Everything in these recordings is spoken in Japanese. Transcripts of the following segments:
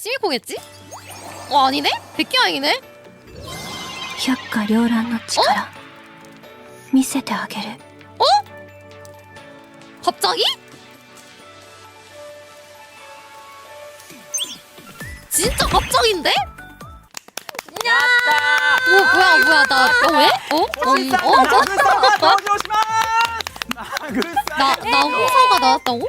시미코겠지? 어 아니네? 백기 아니네? 百花繚乱の力見せてあげる 갑자기? 진짜 갑자기인데? やった뭐 뭐야 뭐야 나 어, 왜? 어? 어? 음, 어? 뭐? ナグサが登場しますナグサ 나 나호사가 나왔다고?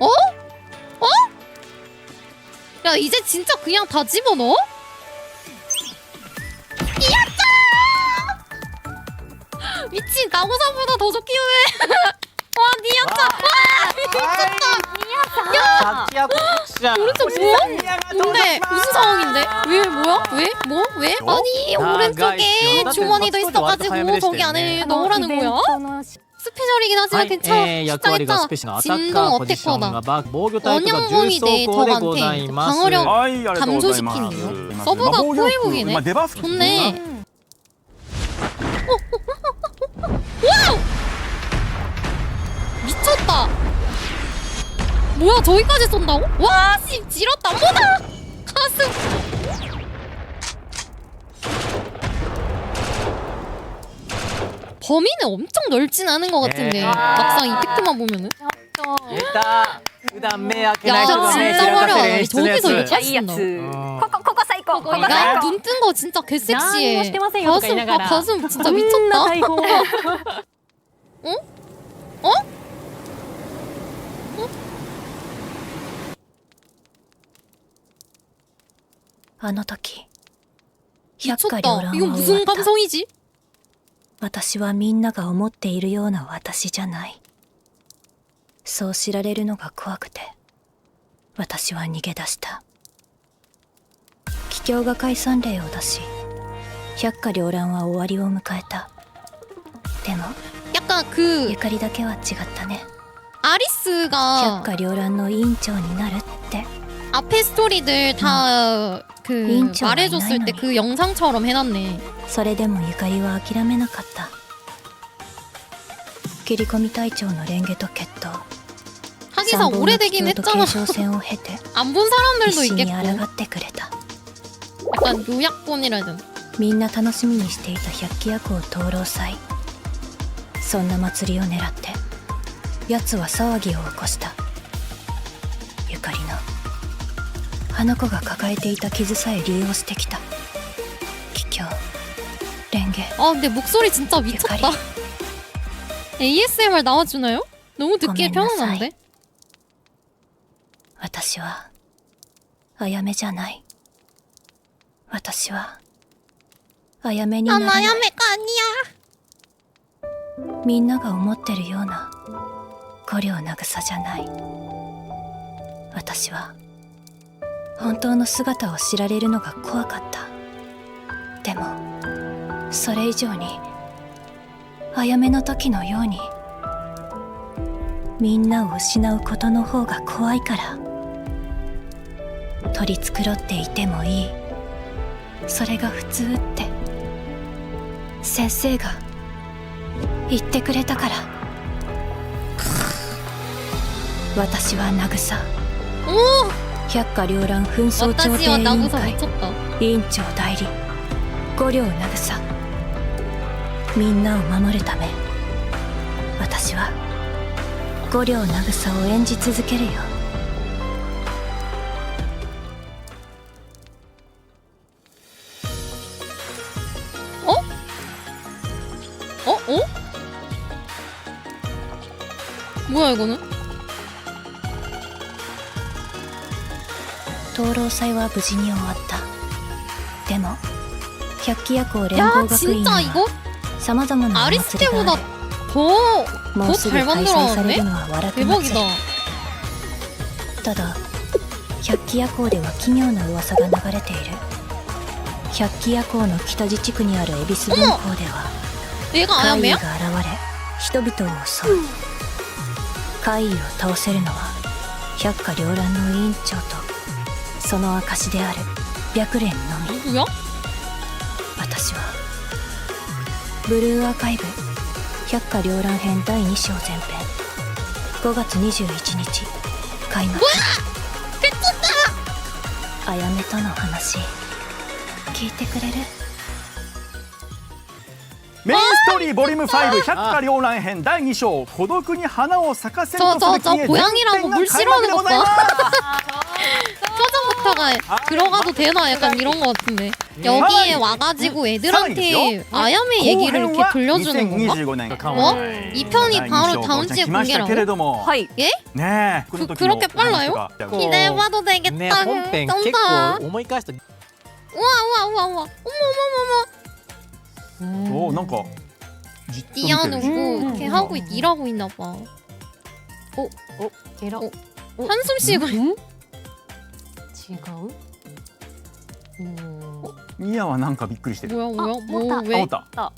어? 어? 야 이제 진짜 그냥 다 집어넣어? 이었죠! 미친 가구상보다 더 좋기 해. 와 니었죠. 와 미쳤다. 야! 박지하고 야. 도대체 뭐야? 뭔데 무슨 상황인데? 왜 뭐야? 왜? 뭐? 왜? 아니 오른쪽에 주머니도 있어가지고 거기 안에 넣으라는 거야? 스페셜이긴 は 하지만 い、 괜찮아. えー、役割がスペシャルアタッ 진동 カーポジション 어택커다. がバック防御タイプが重 원형공이 装 돼 甲でござ 저한테 います 방어력 はいありがとうございます 감소시키는 거 まあ 서브가 防御力 포획이네 まあデバフ 좋네. 와우! 미쳤다. 뭐야 저기까지 쏜다고? 와, 씨 지렸다 뭐다. 가슴. 범위는 엄청 넓진 않은 것 같은데 네. 막상 이펙트만 보면은 出た普段目開け 야 ない人が目 진짜 開かせる 화려하네 演出のや 저기서 つ 이렇게 いいやつ 하신다 ここここ最高ここ最 야 高 눈 뜬 거 진짜 개섹시해 何もしてませんよとか言い 가슴 ながら 아, 가슴 진짜 こんな 미쳤다 大砲 あの時百花繚 미쳤다 乱 이건 は終 무슨 わった 감성이지? 私はみんなが思っているような私じゃないそう知られるのが怖くて私は逃げ出した桔梗が解散令を出し百花繚乱は終わりを迎えたでも 약간 그 ゆかりだけは違ったね 아리스가 百花繚乱の委員長になるって 앞에 스토리들 다 그 인처가 말해줬을 때 있나요? 그 영상처럼 해놨네 それでもゆかりは諦めなかった切り込み隊長のレンゲと決闘 하기사 参謀の 오래되긴 桔梗と 했잖아 継承戦を経て 안 본 사람들도 必死に 있겠고 抗ってくれた 약간 요약본이라 해야 되나 みんな楽しみにしていた百鬼夜行灯籠祭そんな祭りを狙って奴は騒ぎを起こしたゆかりのあの子が抱えていた傷さえ利用してきた桔梗レンゲ 아 근데 목소리 진짜 미쳤다 유카리. ASMR 나와주나요? 너무 듣기 고민나사이. 편안한데? 私はあやめじゃない私はあやめにな 아 らない 나야메가 아니야 みんなが思ってるような五両渚じゃない私は本当の姿を知られるのが怖かったでも それ以上にあやめの時のようにみんなを失うことの方が怖いから取り繕っていてもいい。それが普通って先生が言ってくれたから。私は慰お百花繚乱紛争調停委員会委員長代理五両渚みんなを守るため私は五両渚を演じ続けるよ 어? 어? 뭐? 灯籠祭は無事に終わったでも百鬼夜行連合学院は?様々なアリスケボだ。ほうもうすぐ開催されるのはわらく祭りただ百鬼夜行では奇妙な噂が流れている。百鬼夜行の北地地区にある恵比寿分校では怪異が現れ人々を襲う。怪異を倒せるのは百花繚乱の委員長とその証である白蓮のみ。私はブルーアーカイブ。百花繚乱編第二章前編。5月21日。開幕。あ！やめとの話。聞いてくれる？メインストーリーボリューム5百花繚乱編第二章。孤独に花を咲かせるとすべき家全編が開幕でございます。 화장부터가 들어가도 되나 약간 이런 거 같은데 여기에 와가지고 애들한테 아야메 얘기를 이렇게 들려주는 건가? 2025年 어? 이 편이 바로 다음 주에 来ましたけれ 공개라고? どもはい。 예? ねえ 그, 그렇게 빨라요? こう 기대해봐도 ね 되겠다 本編結 쩐다 構思い返すと 우와 우와 우와 우와 어머 おなんかじっと見て 디아누 る 뭐 이렇게 하고 있, 일하고 있나 봐えら。 어. 한숨 쉬고 違 う。うん。ミヤはなんかびっくりしてる 뭐야 뭐야 아, 뭐 못다. あ 왜 思った、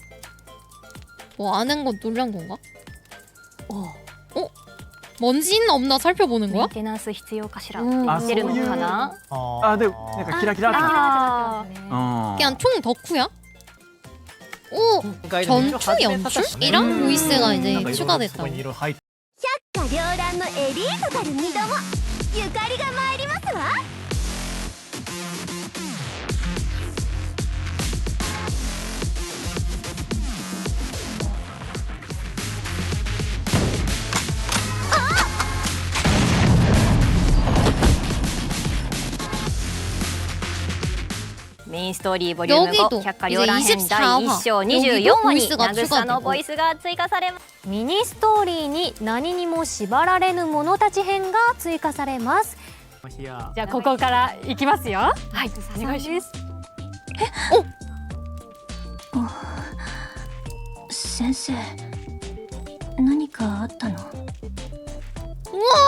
뭐 아는 거 놀란 건가? お。 먼지는 없나 살펴보는 メ 거야? ンテナンス必要かしら、うんあ出るのかな。あでなんかキラキラってなってるあうん 그냥 총 덕후야? 오 今回でも一応始めたしね 전투 연출이랑 보이스가 이제 なんかいろいろ 추가됐다 そこにいろいろ入って百花繚乱のエリートたる二度もゆかりが参り メインストーリーボリューム5百花繚乱編第1章24話に渚のボイスが追加されます。ミニストーリーに何にも縛られぬ者たち編が追加されます。じゃあここからいきますよ。はいお願いします。え？お先生何かあったの？う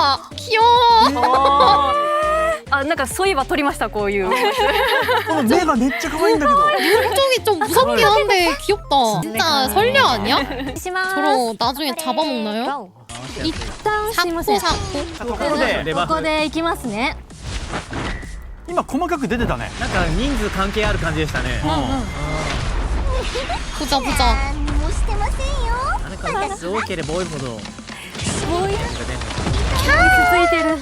わきよ あなんかそういえば撮りましたこういうこの目がめっちゃ可愛いんだけど 표정이 좀 무섭긴 한데 귀엽다 진짜 설녀 아니야? します。 저런 나중에 잡아먹나요? 一旦すいませ 사코 ん。 사코 ところでレバフここでいきますね。今細かく出てたねなんか人数関係ある感じでしたね 보자 보자 何にもしてませんよなんか人数多ければ多いほどもうついてる。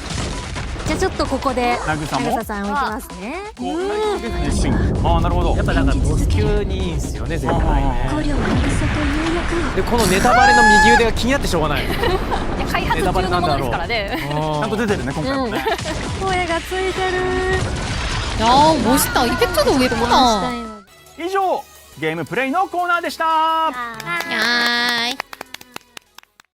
じゃあちょっとここで渚も渚さんをいきますね。こう熱心ああなるほどやっぱなんかボス級にいいんすよね絶対ね捕虜渚という役でこのネタバレの右腕が気になってしょうがない開発中のものですからねちゃんと出てるね今回もね、声がついてる。 야 멋있다 이펙트도 예쁘다 以上ゲームプレイのコーナーでした 야이